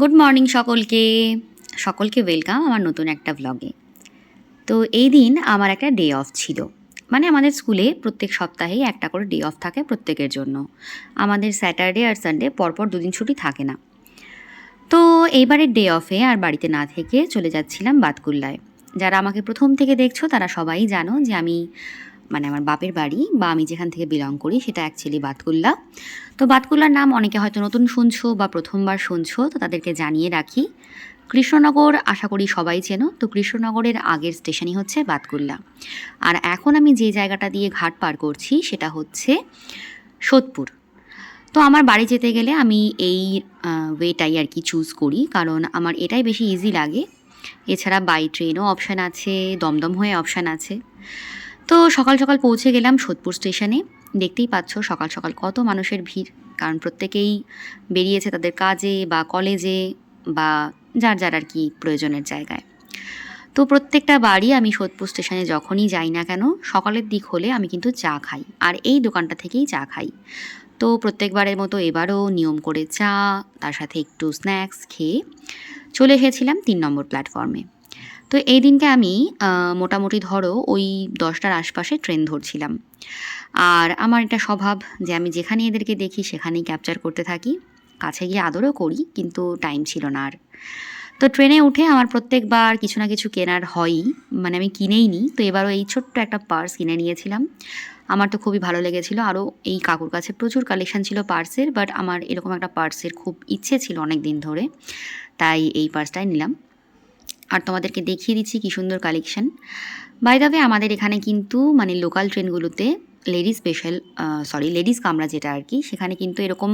Good morning সকলকে। সকলকে welcome আমার নতুন একটা ব্লগে তো এই দিন আমার একটা ডে অফ ছিল। মানে আমাদের স্কুলে প্রত্যেক সপ্তাহেই একটা করে ডে অফ থাকে প্রত্যেকের জন্য। আমাদের স্যাটারডে আর সানডে পরপর দুদিন ছুটি থাকে না। তো এইবারের ডে অফে আর বাড়িতে না থেকে চলে যাচ্ছিলাম বাতকুল্লায়। যারা আমাকে প্রথম থেকে দেখছ তারা সবাই জানো যে আমি মানে আমার বাপের বাড়ি বা আমি যেখান থেকে বিলং করি সেটা অ্যাকচুয়ালি বাতকুল্লা। তো বাতকুল্লার নাম অনেকে হয়তো নতুন শুনছো বা প্রথমবার শুনছো, তো তাদেরকে জানিয়ে রাখি। কৃষ্ণনগর আশা করি সবাই চেনো, তো কৃষ্ণনগরের আগের স্টেশনই হচ্ছে বাতকুল্লা। আর এখন আমি যে জায়গাটা দিয়ে ঘাট পার করছি সেটা হচ্ছে সোদপুর। তো আমার বাড়ি যেতে গেলে আমি এই ওয়েটাই আর কি চুজ করি, কারণ আমার এটাই বেশি ইজি লাগে। এছাড়া বাই ট্রেনও অপশান আছে, দমদম হয়ে অপশান আছে। তো সকাল সকাল পৌঁছে গেলাম সোদপুর স্টেশনে। দেখতেই পাচ্ছ সকাল সকাল কত মানুষের ভিড়। কারণ প্রত্যেকেই বেরিয়েছে তাদের কাজে বা কলেজে বা যার যার আর কি প্রয়োজনের জায়গায়। তো প্রত্যেকটা বাড়ি আমি সোদপুর স্টেশনে যখনই যাই না কেন, সকালের দিক হলে আমি কিন্তু চা খাই। আর এই দোকানটা থেকেই চা খাই। তো প্রত্যেকবারের মতো এবারও নিয়ম করে চা, তার সাথে একটু স্ন্যাক্স খেয়ে চলে এসেছিলাম তিন নম্বর প্ল্যাটফর্মে। তো এই দিনকে আমি মোটামুটি ধরো ওই দশটার আশপাশে ট্রেন ধরছিলাম। আর আমার এটা স্বভাব যে আমি যেখানে এদেরকে দেখি সেখানেই ক্যাপচার করতে থাকি। কাছে গিয়ে আদরও করি, কিন্তু টাইম ছিল না আর। তো ট্রেনে উঠে আমার প্রত্যেকবার কিছু না কিছু কেনার হয়ই মানে আমি কিনেই নিই তো এবারও এই ছোট্ট একটা পার্স কিনে নিয়েছিলাম। আমার তো খুবই ভালো লেগেছিলো। আরও এই কাকুর কাছে প্রচুর কালেকশন ছিল পার্সের বাট আমার এরকম একটা পার্সের খুব ইচ্ছে ছিল অনেক দিন ধরে। তাই এই পার্সটাই নিলাম। আর তোমাদেরকে দেখিয়ে দিচ্ছি কী সুন্দর কালেকশন বাই দ্য ওয়ে আমাদের এখানে কিন্তু মানে লোকাল ট্রেনগুলোতে লেডিস স্পেশাল সরি লেডিস কামরা যেটা আর কি, সেখানে কিন্তু এরকম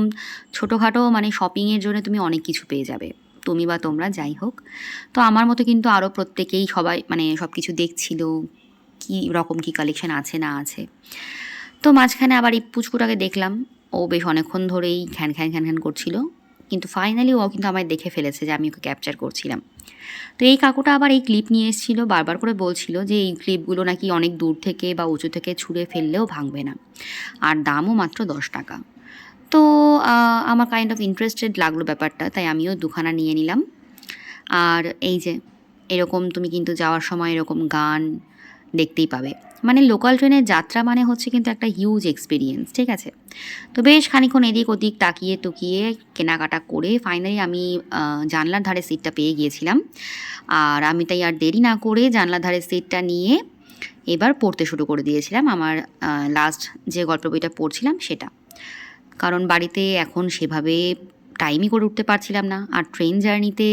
ছোটোখাটো মানে শপিংয়ের জন্য তুমি অনেক কিছু পেয়ে যাবে। তুমি বা তোমরা, যাই হোক। তো আমার মতো কিন্তু আরও প্রত্যেকেই সবাই মানে সব কিছু দেখছিল, কী রকম কী কালেকশান আছে না আছে। তো মাঝখানে আবার এই পুচকুটাকে দেখলাম, ও বেশ অনেকক্ষণ ধরেই ঘ্যান ঘ্যান ঘ্যান ঘ্যান করছিল। কিন্তু ফাইনালি ও কিন্তু আমায় দেখে ফেলেছে যে আমি ওকে ক্যাপচার করছিলাম। তো এই কাকুটা আবার এই ক্লিপ নিয়ে এসেছিল, বারবার করে বলছিল যে এই ক্লিপগুলো নাকি অনেক দূর থেকে বা উঁচু থেকে ছুঁড়ে ফেললেও ভাঙবে না। আর দামও মাত্র দশ টাকা। তো আমার কাইন্ড অফ ইন্টারেস্টেড লাগল ব্যাপারটা, তাই আমিও দুখানা নিয়ে নিলাম। আর এই যে, এরকম তুমি কিন্তু যাওয়ার সময় এরকম গান দেখতেই পাবে। মানে লোকাল ট্রেনের যাত্রা মানে হচ্ছে কিন্তু একটা হিউজ এক্সপিরিয়েন্স ঠিক আছে? তো বেশ খানিক্ষণ এদিক ওদিক তাকিয়ে টুকিয়ে কেনাকাটা করে ফাইনালি আমি জানলার ধারে সিটটা পেয়ে গিয়েছিলাম। আর আমি তাই আর দেরি না করে জানলার ধারে সিটটা নিয়ে এবার পড়তে শুরু করে দিয়েছিলাম আমার লাস্ট যে গল্প বইটা পড়ছিলাম সেটা। কারণ বাড়িতে এখন সেভাবে টাইমই করে উঠতে পারছিলাম না। আর ট্রেন জার্নিতে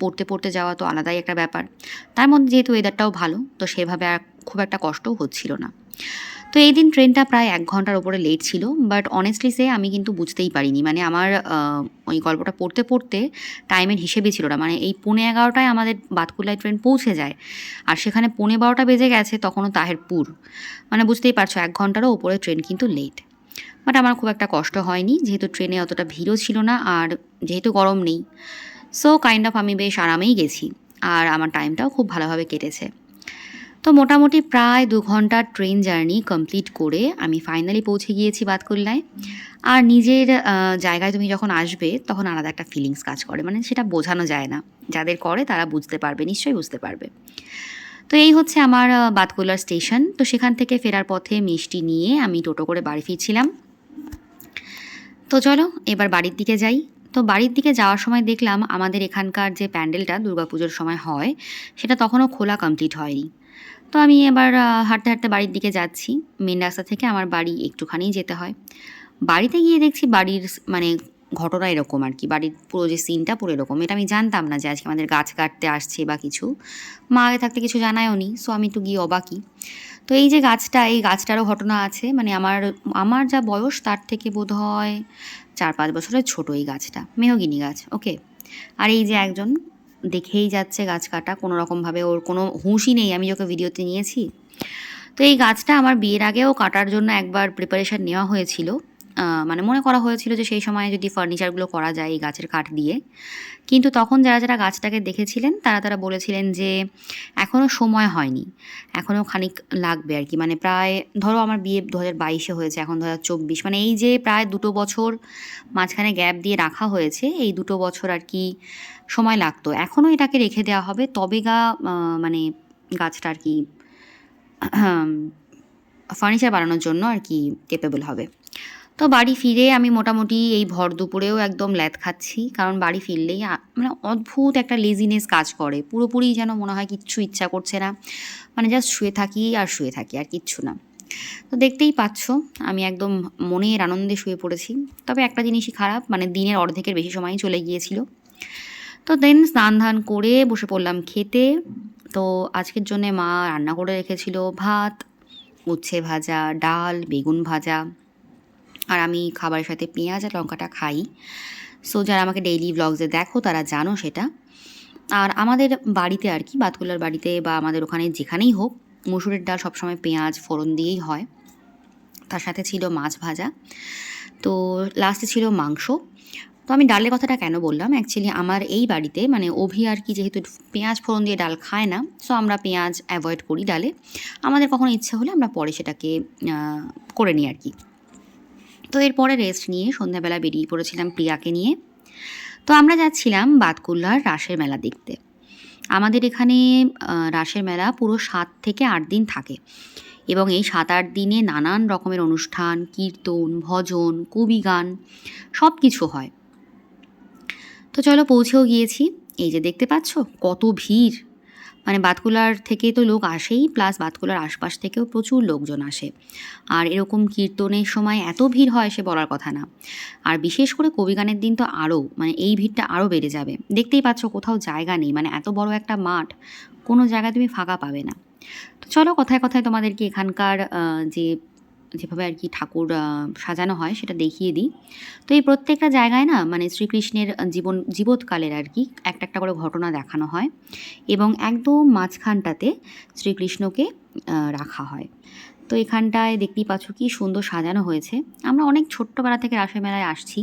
পড়তে পড়তে যাওয়া তো আলাদাই একটা ব্যাপার। তার মধ্যে যেহেতু ওয়েদারটাও ভালো, তো সেভাবে আর খুব একটা কষ্টও হচ্ছিল না। তো এই দিন ট্রেনটা প্রায় এক ঘণ্টার ওপরে লেট ছিল বাট অনেস্টলি সে আমি কিন্তু বুঝতেই পারিনি। মানে আমার ওই গল্পটা পড়তে পড়তে টাইমের হিসেবেই ছিল না। মানে এই পৌনে এগারোটায় আমাদের বাতকুল্লায় ট্রেন পৌঁছে যায়, আর সেখানে পৌনে বারোটা বেজে গেছে তখনও তাহেরপুর। মানে বুঝতেই পারছ, এক ঘন্টারও ওপরে ট্রেন কিন্তু লেট বাট আমার খুব একটা কষ্ট হয়নি, যেহেতু ট্রেনে অতটা ভিড়ও ছিল না, আর যেহেতু গরম নেই। সো কাইন্ড অফ আমি বেশ আরামেই গেছি, আর আমার টাইমটাও খুব ভালোভাবে কেটেছে। তো মোটামুটি প্রায় দু ঘণ্টার ট্রেন জার্নি কমপ্লিট করে আমি ফাইনালি পৌঁছে গিয়েছি বাতকুল্লায়। আর নিজের জায়গায় তুমি যখন আসবে তখন আলাদা একটা ফিলিংস কাজ করে। মানে সেটা বোঝানো যায় না। যাদের করে তারা বুঝতে পারবে নিশ্চয়ই বুঝতে পারবে। তো এই হচ্ছে আমার আহ, বাতকুল্লার স্টেশন তো সেখান থেকে ফেরার পথে মিষ্টি নিয়ে আমি টোটো করে বাড়ি ফিরছিলাম। তো চলো এবার বাড়ির দিকে যাই। তো বাড়ির দিকে যাওয়ার সময় দেখলাম আমাদের এখানকার যে প্যান্ডেলটা দুর্গাপুজোর সময় হয় সেটা তখনও খোলা কমপ্লিট হয়নি। তো আমি এবার হাঁটতে হাঁটতে বাড়ির দিকে যাচ্ছি। মেন রাস্তা থেকে আমার বাড়ি একটুখানি যেতে হয়। বাড়িতে গিয়ে দেখছি বাড়ির মানে ঘটনা এরকম আর কি। বাড়ির পুরো যে সিনটা পুরো এরকম। এটা আমি জানতাম না যে আজকে আমাদের গাছ কাটতে আসছে বা কিছু। মা আগে থাকতে কিছু জানায়ও নি সো আমি একটু গিয়ে অবাকই। তো এই যে গাছটা, এই গাছটারও ঘটনা আছে। মানে আমার আমার যা বয়স তার থেকে বোধ হয় চার পাঁচ বছরের ছোট এই গাছটা। মেহগিনি গাছ ওকে আর এই যে একজন দেখেই যাচ্ছে গাছ কাটা, কোনো রকমভাবে ওর কোনো হুঁশই নেই, আমি ওকে ভিডিওতে নিয়েছি। তো এই গাছটা আমার বিয়ের আগেও কাটার জন্য একবার প্রিপারেশান নেওয়া হয়েছিল। মানে মনে করা হয়েছিল যে সেই সময় যদি ফার্নিচারগুলো করা যায় এই গাছের কাঠ দিয়ে। কিন্তু তখন যারা যারা গাছটাকে দেখেছিলেন, তারা তারা বলেছিলেন যে এখনও সময় হয়নি এখনও খানিক লাগবে আর কি। মানে প্রায়, ধরো আমার বিয়ে দু হাজার বাইশে হয়েছে, এখন দু হাজার চব্বিশ। মানে এই যে প্রায় দুটো বছর মাঝখানে গ্যাপ দিয়ে রাখা হয়েছে, এই দুটো বছর আর কি সময় লাগতো। এখনও এটাকে রেখে দেওয়া হবে, তবে গা মানে গাছটা আর কি ফার্নিচার বানানোর জন্য আর কি কেপেবল হবে। তো বাড়ি ফিরে আমি মোটামুটি এই ভর দুপুরেও একদম ল্যাদ খাচ্ছি। কারণ বাড়ি ফিরলেই মানে অদ্ভুত একটা লেজিনেস কাজ করে। পুরোপুরি যেন মনে হয় কিচ্ছু ইচ্ছা করছে না। মানে জাস্ট শুয়ে থাকি আর শুয়ে থাকি আর কিচ্ছু না। তো দেখতেই পাচ্ছ, আমি একদম মনের আনন্দে শুয়ে পড়েছি। তবে একটা জিনিসই খারাপ মানে দিনের অর্ধেকের বেশি সময় চলে গিয়েছিল। তো দেন স্নান ধান করে বসে পড়লাম খেতে। তো আজকের জন্যে মা রান্না করে রেখেছিল ভাত, উচ্ছে ভাজা, ডাল, বেগুন ভাজা। আর আমি খাবারের সাথে পেঁয়াজ আর লঙ্কাটা খাই। সো যারা আমাকে ডেইলি ব্লগসে দেখো, তারা জানো সেটা। আর আমাদের বাড়িতে আর কি, বাতকুলার বাড়িতে বা আমাদের ওখানে যেখানেই হোক, মুসুরের ডাল সবসময় পেঁয়াজ, ফোড়ন দিয়েই হয়। তার সাথে ছিল মাছ ভাজা। তো লাস্টে ছিল মাংস। তো আমি ডালের কথাটা কেন বললাম? অ্যাকচুয়ালি আমার এই বাড়িতে মানে অভি আর কি যেহেতু পেঁয়াজ, ফোড়ন দিয়ে ডাল খায় না সো আমরা পেঁয়াজ অ্যাভয়েড করি ডালে। আমাদের কখনো ইচ্ছা হলে আমরা পরে সেটাকে করে নিই আর কি। তো এরপরে রেস্ট নিয়ে সন্ধ্যাবেলা বেরিয়ে পড়েছিলাম প্রিয়াকে নিয়ে। তো আমরা যাচ্ছিলাম বাতকুল্লার রাসের মেলা দেখতে। আমাদের এখানে রাসের মেলা পুরো সাত থেকে আট দিন থাকে এবং এই সাত আট দিনে নানান রকমের অনুষ্ঠান, কীর্তন, ভজন, কবি গান সব কিছু হয়। তো চলো পৌঁছেও গিয়েছি। এই যে দেখতে পাচ্ছ, কত ভিড়! মানে বাতকুলার থেকে তো লোক আসেই প্লাস বাতকুলার আশপাশ থেকেও প্রচুর লোকজন আসে। আর এরকম কীর্তনের সময় এত ভিড় হয় সে বলার কথা না। আর বিশেষ করে কবিগানের দিন তো আরও মানে এই ভিড়টা আরও বেড়ে যাবে। দেখতেই পাচ্ছ কোথাও জায়গা নেই মানে এত বড় একটা মাঠ, কোনো জায়গায় তুমি ফাঁকা পাবে না। তো চলো কথায় কথায় তোমাদেরকে এখানকার যে যেভাবে আর কি ঠাকুর সাজানো হয় সেটা দেখিয়ে দিই। তো এই প্রত্যেকটা জায়গায় না মানে শ্রীকৃষ্ণের জীবন, জীবৎকালের আর কি একটা একটা করে ঘটনা দেখানো হয় এবং একদম মাঝখানটাতে শ্রীকৃষ্ণকে রাখা হয়। তো এখানটায় দেখতেই পাচ্ছ কি সুন্দর সাজানো হয়েছে। আমরা অনেক ছোট্টবেলা থেকে রাসের মেলায় আসছি।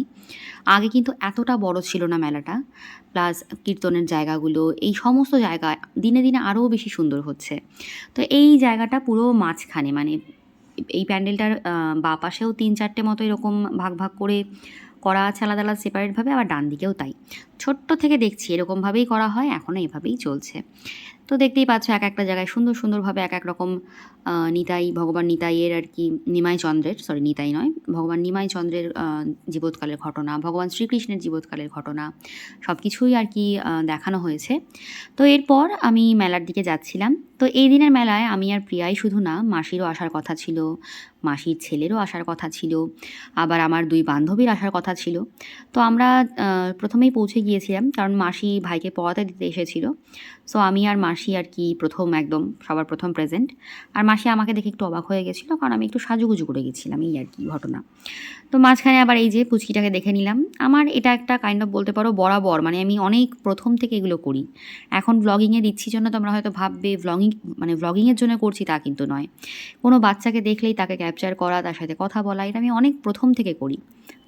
আগে কিন্তু এতটা বড় ছিল না মেলাটা। প্লাস কীর্তনের জায়গাগুলো, এই সমস্ত জায়গা দিনে দিনে আরও বেশি সুন্দর হচ্ছে। তো এই জায়গাটা পুরো মাঝখানে মানে এই প্যান্ডেলটার বা পাশেও তিন চারটে মতো এরকম ভাগ ভাগ করে করা আছে আলাদা আলাদা সেপারেটভাবে আবার ডান দিকেও তাই। ছোট্ট থেকে দেখছি, এরকমভাবেই করা হয় এখনও এভাবেই চলছে। তো দেখতেই পাচ্ছ এক একটা জায়গায় সুন্দর সুন্দরভাবে এক এক রকম নিতাই, ভগবান নিতাইয়ের আর কি নিমাই চন্দ্রের সরি নিতাই নয়, ভগবান নিমাই চন্দ্রের জীবৎকালের ঘটনা, ভগবান শ্রীকৃষ্ণের জীবৎকালের ঘটনা সব কিছুই আর কি দেখানো হয়েছে। তো এরপর আমি মেলার দিকে যাচ্ছিলাম। তো এই দিনের মেলায় আমি আর প্রিয়াই শুধু না, মাসিরও আসার কথা ছিল, মাসির ছেলেরও আসার কথা ছিল, আবার আমার দুই বান্ধবীর আসার কথা ছিল। তো আমরা প্রথমেই পৌঁছে গিয়েছিলাম, কারণ মাসি ভাইকে পড়াতে দিতে এসেছিল। সো আমি আর মাসি আর কি প্রথম একদম সবার প্রথম প্রেজেন্ট আর মাসি আমাকে দেখে একটু অবাক হয়ে গেছিল, কারণ আমি একটু সাজুগুজু করে গেছিলাম এই আর কি ঘটনা। তো মাঝখানে আবার এই যে পুচকিটাকে দেখে নিলাম। আমার এটা একটা কাইন্ড অফ বলতে পারো বরাবর মানে আমি অনেক প্রথম থেকে এগুলো করি। এখন ব্লগিংয়ে দিচ্ছি জন্য তোমরা হয়তো ভাববে ব্লগিং মানে ব্লগিংয়ের জন্য করছি তা কিন্তু নয়। কোনো বাচ্চাকে দেখলেই তাকে ক্যাপচার করা, তার সাথে কথা বলা, এটা আমি অনেক প্রথম থেকে করি।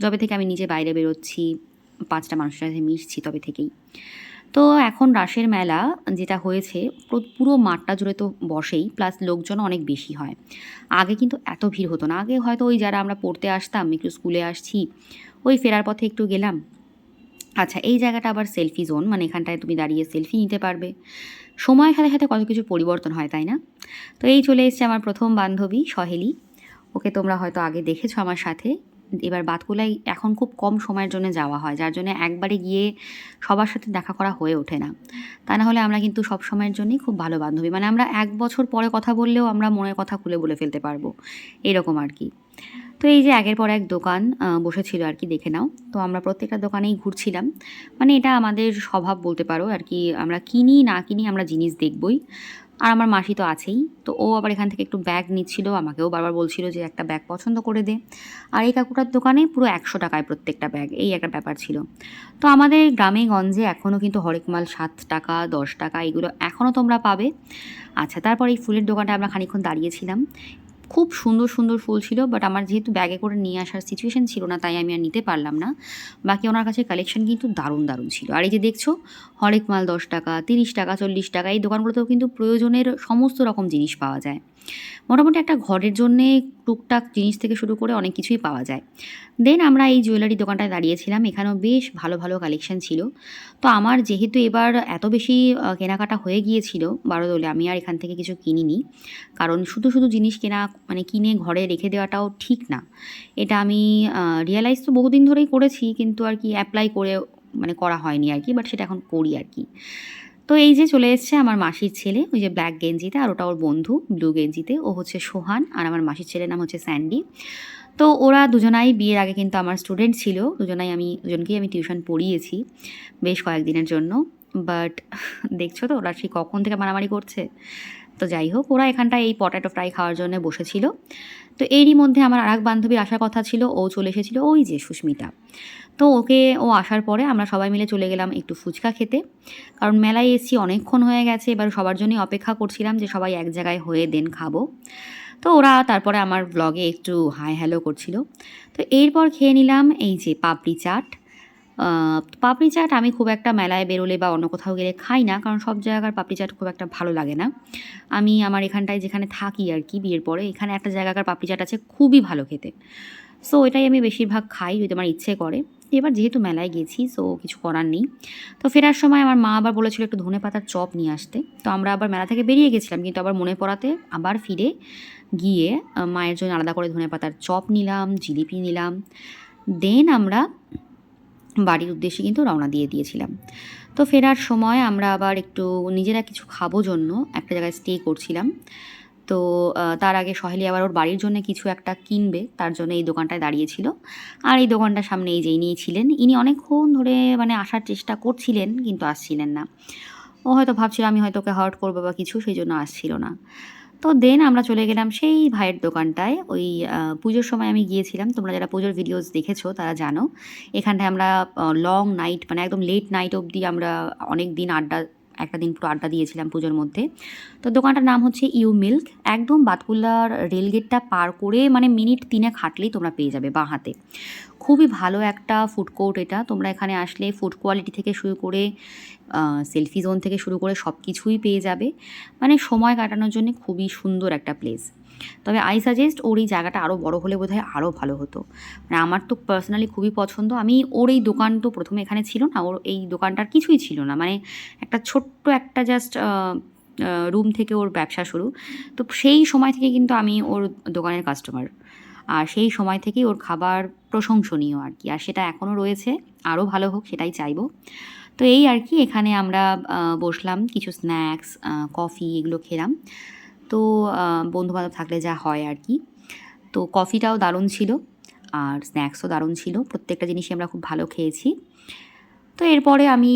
যবে থেকে আমি নিজে বাইরে বেরোচ্ছি, পাঁচটা মানুষের সাথে মিশছি তবে থেকেই। তো এখন রাসের মেলা যেটা হয়েছে, পুরো- মাঠটা জুড়ে তো বসেই প্লাস লোকজন অনেক বেশি হয়। আগে কিন্তু এত ভিড় হতো না। আগে হয়তো ওই যারা আমরা পড়তে আসতাম, একটু স্কুলে আসছি, ওই ফেরার পথে একটু গেলাম। আচ্ছা এই জায়গাটা আবার সেলফি জোন মানে এখানটায় তুমি দাঁড়িয়ে সেলফি নিতে পারবে। সময়ের সাথে সাথে কত কিছু পরিবর্তন হয়, তাই না? তো এই চলে এসছে আমার প্রথম বান্ধবী সহেলি। ওকে তোমরা হয়তো আগে দেখেছ আমার সাথে। এবার বাতকুলাই এখন খুব কম সময়ের জন্য যাওয়া হয়, যার জন্য একবারে গিয়ে সবার সাথে দেখা করা হয়ে ওঠে না। তা না হলে আমরা কিন্তু সব সময়ের জন্যই খুব ভালো বান্ধবী। মানে আমরা এক বছর পরে কথা বললেও আমরা মনের কথা খুলে বলে ফেলতে পারব, এরকম আর কি। তো এই যে একের পর এক দোকান বসেছিল আর কি, দেখে নাও। তো আমরা প্রত্যেকটা দোকানেই ঘুরছিলাম। মানে এটা আমাদের স্বভাব বলতে পারো আর কি, আমরা কিনি না কিনি আমরা জিনিস দেখবই। আর আমার মাসি তো আছেই। তো ও আবার এখান থেকে একটু ব্যাগ নিচ্ছিল, আমাকেও বারবার বলছিল যে একটা ব্যাগ পছন্দ করে দে। আর এই কাকুটার দোকানে পুরো একশো টাকায় প্রত্যেকটা ব্যাগ এই একটা ব্যাপার ছিল। তো আমাদের গ্রামে গঞ্জে এখনও কিন্তু হরেকমাল সাত টাকা, দশ টাকা, এগুলো এখনও তোমরা পাবে। আচ্ছা তারপর এই ফুলের দোকানটা আমরা খানিক্ষণ দাঁড়িয়েছিলাম। খুব সুন্দর সুন্দর ফুল ছিল বাট আমার যেহেতু ব্যাগে করে নিয়ে আসার সিচুয়েশান ছিল না, তাই আমি আর নিতে পারলাম না। বাকি ওনার কাছে কালেকশন কিন্তু দারুণ দারুণ ছিল। আর এই যে দেখছ, হরেক মাল দশ টাকা, তিরিশ টাকা, চল্লিশ টাকা, এই দোকানগুলোতেও কিন্তু প্রয়োজনের সমস্ত রকম জিনিস পাওয়া যায়। মোটামুটি একটা ঘরের জন্যে টুকটাক জিনিস থেকে শুরু করে অনেক কিছুই পাওয়া যায়। দেন আমরা এই জুয়েলারি দোকানটায় দাঁড়িয়েছিলাম, এখানেও বেশ ভালো ভালো কালেকশন ছিল। তো আমার যেহেতু এবার এত বেশি কেনাকাটা হয়ে গিয়েছিল বারোদোলে আমি আর এখান থেকে কিছু কিনিনি। কারণ শুধু শুধু জিনিস কেনা মানে কিনে ঘরে রেখে দেওয়াটাও ঠিক না। এটা আমি রিয়েলাইজ তো বহুদিন ধরেই করেছি, কিন্তু আর কি অ্যাপ্লাই করে মানে করা হয়নি আর কি বাট সেটা এখন করি আর কি। তো এই যে চলে এসছে আমার মাসির ছেলে, ওই যে ব্ল্যাক গেঞ্জিতে আর ওটা ওর বন্ধু ব্লু গেঞ্জিতে। ও হচ্ছে সোহান, আর আমার মাসির ছেলের নাম হচ্ছে স্যান্ডি। তো ওরা দুজনাই বিয়ের আগে কিন্তু আমার স্টুডেন্ট ছিল, দুজনাই আমি, দুজনকেই আমি টিউশন পড়িয়েছি বেশ কয়েকদিনের জন্য। বাট দেখছ তো, ওরা সেই কখন থেকে মারামারি করছে? তো যাই হোক, ওরা এখানটায় এই পটাটো ফ্রাই খাওয়ার জন্য বসেছিল। তো এরই মধ্যে আমার আর এক বান্ধবীর আসার কথা ছিল, ও চলে এসেছিল ওই যে সুস্মিতা। তো ওকে ও আসার পরে আমরা সবাই মিলে চলে গেলাম একটু ফুচকা খেতে। কারণ মেলায় এসেছি অনেকক্ষণ হয়ে গেছে, এবার সবার জন্যই অপেক্ষা করছিলাম যে সবাই এক জায়গায় হয়ে দেন খাব। তো ওরা তারপরে আমার ব্লগে একটু হাই হ্যালো করছিল। তো এরপর খেয়ে নিলাম এই যে পাপড়ি চাট। পাপড়ি চাট আমি খুব একটা মেলায় বেরোলে বা অন্য কোথাও গেলে খাই না, কারণ সব জায়গার পাপড়ি চাট খুব একটা ভালো লাগে না। আমি আমার এখানটায় যেখানে থাকি আর কি বিয়ের পরে, এখানে একটা জায়গাকার পাপড়ি চাট আছে খুবই ভালো খেতে। সো এটাই আমি বেশিরভাগ খাই যদি আমার ইচ্ছে করে। এবার যেহেতু মেলায় গেছি সো কিছু করার নেই। তো ফেরার সময় আমার মা আবার বলেছিল একটু ধনে পাতার চপ নিয়ে আসতে। তো আমরা আবার মেলা থেকে বেরিয়ে গেছিলাম, কিন্তু আবার মনে পড়াতে আবার ফিরে গিয়ে মায়ের জন্য আলাদা করে ধনে পাতার চপ নিলাম, জিলিপি নিলাম। দেন আমরা বাড়ির উদ্দেশ্যে কিন্তু রওনা দিয়ে দিয়েছিলাম। তো ফেরার সময় আমরা আবার একটু নিজেরা কিছু খাব জন্য একটা জায়গায় স্টে করছিলাম। তো তার আগে সহেলি আবার ওর বাড়ির জন্য কিছু একটা কিনবে, তার জন্য এই দোকানটায় দাঁড়িয়েছিল। আর এই দোকানটার সামনে এই যে ইনি ছিলেন, ইনি অনেকক্ষণ ধরে মানে আসার চেষ্টা করছিলেন, কিন্তু আসছিলেন না। ও হয়তো ভাবছিল, আমি হয়তো ওকে হার্ট করব বা কিছু সেই জন্য আসছিল না। তো দেন আমরা চলে গেলাম সেই ভাইয়ের দোকানটায়। ওই পুজোর সময় আমি গিয়েছিলাম। তোমরা যারা পুজোর ভিডিওস দেখেছ, তারা জানো। এখানটায় আমরা লং নাইট মানে একদম লেট নাইট অবধি আমরা অনেক দিন আড্ডা, একটা দিন পুরো আড্ডা দিয়েছিলাম পুজোর মধ্যে। তো দোকানটার নাম হচ্ছে ইউ মিল্ক। একদম বাতকুল্লার রেলগেটটা পার করে মানে মিনিট তিনে খাটলেই তোমরা পেয়ে যাবে বাঁ হাতে। খুবই ভালো একটা ফুড কোর্ট এটা। তোমরা এখানে আসলে ফুড কোয়ালিটি থেকে শুরু করে সেলফি জোন থেকে শুরু করে সব কিছুই পেয়ে যাবে। মানে সময় কাটানোর জন্য খুবই সুন্দর একটা প্লেস তবে আই সাজেস্ট ওর এই জায়গাটা আরও বড় হলে বোধহয় আরও ভালো হতো। মানে আমার তো পার্সোনালি খুবই পছন্দ। আমি ওর এই দোকান তো প্রথমে এখানে ছিল না, ওর এই দোকানটার কিছুই ছিল না। মানে একটা ছোট্ট একটা জাস্ট রুম থেকে ওর ব্যবসা শুরু। তো সেই সময় থেকে কিন্তু আমি ওর দোকানের কাস্টমার আর সেই সময় থেকেই ওর খাবার প্রশংসনীয় আর কি। আর সেটা এখনও রয়েছে, আরও ভালো হোক সেটাই চাইব। তো এই আর কি, এখানে আমরা বসলাম, কিছু স্ন্যাক্স কফি এগুলো খেলাম। তো বন্ধুবান্ধব থাকলে যা হয় আর কি। তো কফিটাও দারুণ ছিল, আর স্ন্যাক্সও দারুণ ছিল, প্রত্যেকটা জিনিসই আমরা খুব ভালো খেয়েছি। তো এরপরে আমি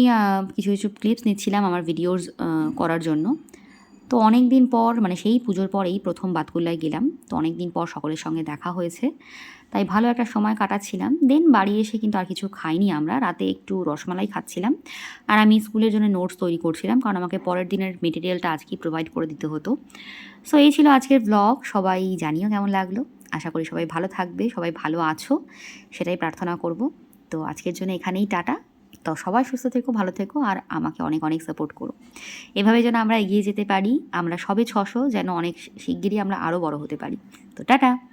কিছু কিছু ক্লিপস নিচ্ছিলাম আমার ভিডিওস করার জন্য। তো অনেক দিন পর মানে সেই পুজোর পর এই প্রথম বাতকুল্লায় গেলাম। তো অনেক দিন পর সকলের সঙ্গে দেখা হয়েছে। তাই ভালো একটা সময় কাটাচ্ছিলাম। দেন বাড়ি এসে কিন্তু আর কিছু খাইনি আমরা। রাতে একটু রসমালাই খাচ্ছিলাম। আর আমি স্কুলের জন্য নোটস তৈরি করছিলাম, কারণ আমাকে পরের দিনের মেটেরিয়ালটা আজকেই প্রোভাইড করে দিতে হতো। সো এই ছিল আজকের ব্লগ সবাই জানিও কেমন লাগল। আশা করি সবাই ভালো থাকবে, সবাই ভালো আছো, সেটাই প্রার্থনা করব। তো আজকের জন্য এখানেই, টাটা। তো সবাই সুস্থ থেকো, ভালো থেকো আর আমাকে অনেক অনেক সাপোর্ট করো। এভাবে যেন আমরা এগিয়ে যেতে পারি, আমরা সবে ছশো, যেন অনেক শিগগিরই আমরা আরও বড় হতে পারি। তো টাটা!